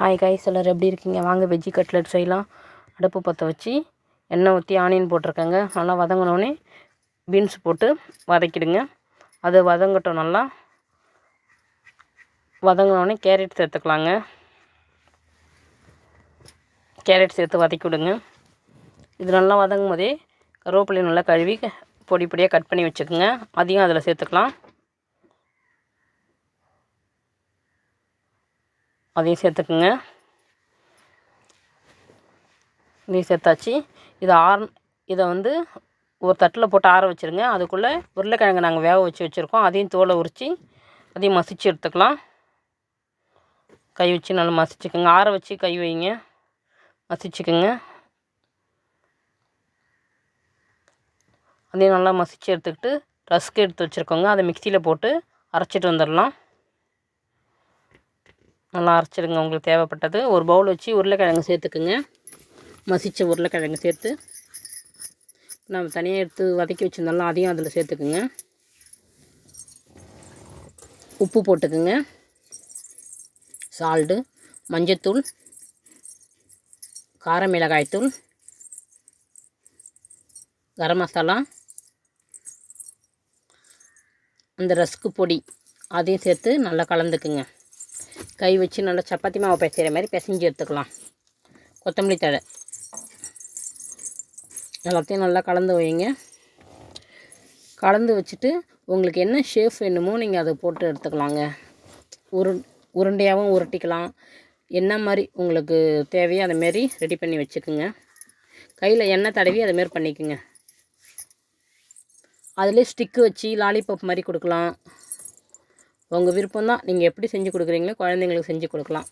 Hi guys எல்லோரும் எப்படி இருக்கீங்க? வாங்க வெஜ்ஜி கட்லெட் செய்யலாம். அடுப்பு பற்ற வச்சு எண்ணெய் ஊற்றி ஆனியன் போட்டிருக்கேங்க. நல்லா வதங்கினோடனே பீன்ஸ் போட்டு வதக்கிடுங்க. அது வதங்கட்டும் நல்லா. வதங்கினோடனே கேரட் சேர்த்துக்கலாங்க. கேரட் சேர்த்து வதக்கி விடுங்க இது நல்லா வதங்கும் போதே கருவேப்பிலையை நல்லா கழுவி பொடி பொடியாக கட் பண்ணி வச்சுக்கோங்க. அதையும் அதில் சேர்த்துக்கலாம். அதையும் சேர்த்துக்குங்க. இதையும் சேர்த்தாச்சு. இதை ஆர் இதை வந்து ஒரு தட்டில் போட்டு ஆற வச்சுருங்க. அதுக்குள்ளே உருளைக்கிழங்கு நாங்கள் வேக வச்சு வச்சுருக்கோம். அதையும் தோலை உரித்து அதையும் மசிச்சு எடுத்துக்கலாம். கை வச்சு நல்லா மசிச்சுக்கோங்க. ஆற வச்சு கை வைங்க. மசிச்சுக்கோங்க. அதையும் நல்லா மசிச்சு எடுத்துக்கிட்டு ரஸ்க்கு எடுத்து வச்சுருக்கோங்க. அதை மிக்சியில் போட்டு அரைச்சிட்டு வந்துடலாம். நல்லா அரைச்சிடுங்க. உங்களுக்கு தேவைப்பட்டது. ஒரு பவுல் வச்சு உருளைக்கிழங்கு சேர்த்துக்குங்க. மசித்த உருளைக்கிழங்கு சேர்த்து நம்ம தனியாக எடுத்து வதக்கி வச்சுருந்தாலும் அதையும் அதில் சேர்த்துக்குங்க. உப்பு போட்டுக்குங்க. சால்ட்டு மஞ்சத்தூள் கார மிளகாய்த்தூள் கரம் மசாலா அந்த ரஸ்க்கு பொடி அதையும் சேர்த்து நல்லா கலந்துக்குங்க. கை வச்சு நல்லா சப்பாத்தி மாவு பிசைகிற மாதிரி பிசைஞ்சு எடுத்துக்கலாம். கொத்தமல்லி தழை. எல்லாத்தையும் நல்லா கலந்து வைங்க. கலந்து வச்சுட்டு உங்களுக்கு என்ன ஷேஃப் வேணுமோ நீங்கள் அதை போட்டு எடுத்துக்கலாங்க. உரு உருண்டையாகவும் உருட்டிக்கலாம். என்ன மாதிரி உங்களுக்கு தேவையோ அதைமாரி ரெடி பண்ணி வச்சுக்கோங்க. கையில் எண்ணெய் தடவி அதைமாரி பண்ணிக்கோங்க. அதிலே ஸ்டிக்கு வச்சு லாலிபப் மாதிரி கொடுக்கலாம். உங்கள் விருப்பம் தான் நீங்கள் எப்படி செஞ்சு கொடுக்குறீங்களோ குழந்தைங்களுக்கு செஞ்சு கொடுக்கலாம்.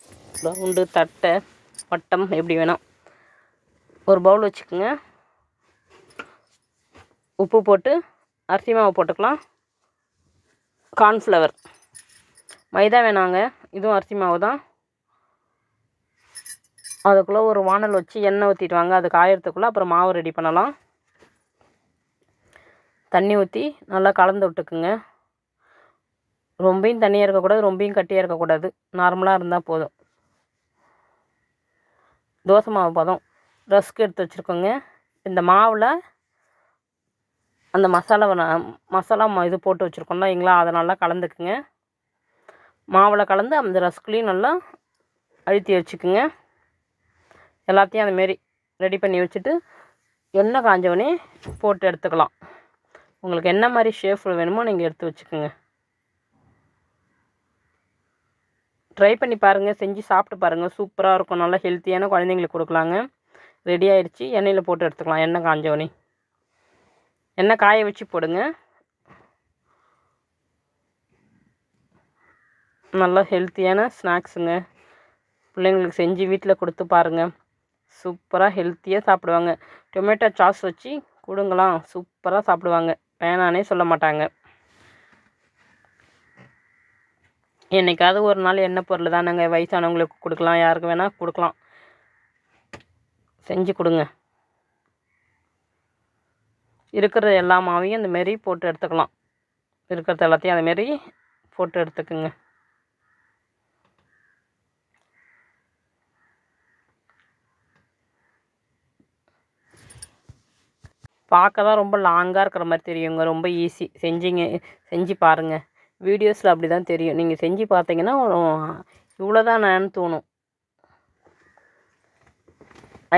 ரவுண்டு தட்டை வட்டம் எப்படி வேணும் ஒரு பவுல் வச்சுக்கோங்க. உப்பு போட்டு அரிசி மாவு போட்டுக்கலாம். கார்ன்ஃப்ளவர் மைதா வேணாங்க. இதுவும் அரிசி மாவு தான். அதுக்குள்ளே ஒரு வானல் வச்சு எண்ணெய் ஊற்றிட்டு வாங்க. அது காயறதுக்குள்ளே அப்புறம் மாவு ரெடி பண்ணலாம். தண்ணி ஊற்றி நல்லா கலந்து விட்டுக்குங்க. ரொம்பையும் தண்ணியாக இருக்கக்கூடாது ரொம்பையும் கட்டியாக இருக்கக்கூடாது நார்மலாக இருந்தால் போதும். தோசை மாவு பதம். ரஸ்க் எடுத்து வச்சுருக்கோங்க. இந்த மாவில் அந்த மசாலாவை மசாலா இது போட்டு வச்சுருக்கோம்னா இல்லைங்களா அதை நல்லா கலந்துக்குங்க. மாவில் கலந்து அந்த ரஸ்க்லேயும் நல்லா அழுத்தி வச்சுக்குங்க. எல்லாத்தையும் அந்தமாரி ரெடி பண்ணி வச்சுட்டு எண்ணெய் காஞ்சவொடனே போட்டு எடுத்துக்கலாம். உங்களுக்கு என்ன மாதிரி ஷேஃப் வேணுமோ நீங்கள் எடுத்து வச்சுக்கோங்க. ட்ரை பண்ணி பாருங்கள் செஞ்சு சாப்பிட்டு பாருங்கள் சூப்பராக இருக்கும். நல்லா ஹெல்த்தியான குழந்தைங்களுக்கு கொடுக்கலாங்க. ரெடி ஆகிடுச்சி எண்ணெயில் போட்டு எடுத்துக்கலாம். எண்ணெய் காஞ்சவனே எண்ணெய் காய வச்சு போடுங்க. நல்லா ஹெல்த்தியான ஸ்நாக்ஸுங்க பிள்ளைங்களுக்கு செஞ்சு வீட்டில் கொடுத்து பாருங்கள் சூப்பராக ஹெல்த்தியாக சாப்பிடுவாங்க. டொமேட்டோ சாஸ் வச்சு கொடுங்களாம். சூப்பராக சாப்பிடுவாங்க. வேணானே சொல்ல மாட்டாங்க. என்றைக்காவது ஒரு நாள் எண்ணெய் பொருள் தானேங்க வயசானவங்களுக்கு கொடுக்கலாம். யாருக்கு வேணால் கொடுக்கலாம். செஞ்சு கொடுங்க. இருக்கிற எல்லா மாவையும் இந்தமாரி போட்டு எடுத்துக்கலாம். இருக்கிறது எல்லாத்தையும் அதுமாரி போட்டு எடுத்துக்குங்க. பார்க்க தான் ரொம்ப லாங்காக இருக்கிற மாதிரி தெரியுங்க. ரொம்ப ஈஸி செஞ்சிங்க செஞ்சு பாருங்கள் வீடியோஸில் அப்படி தான் தெரியும். நீங்கள் செஞ்சு பார்த்தீங்கன்னா இவ்வளோ நான் தோணும்.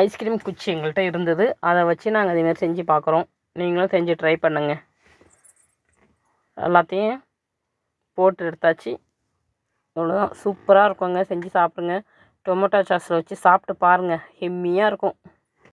ஐஸ்கிரீம் குச்சி எங்கள்கிட்ட இருந்தது. அதை வச்சு நாங்கள் அதேமாரி செஞ்சு பார்க்குறோம். நீங்களும் செஞ்சு ட்ரை பண்ணுங்கள் எல்லாத்தையும் போட்டு எடுத்தாச்சு. இவ்வளோதான் சூப்பராக இருக்குங்க. செஞ்சு சாப்பிடுங்க. டொமேட்டோ சாஸில் வச்சு சாப்பிட்டு பாருங்கள் ஹெம்மியாக இருக்கும்.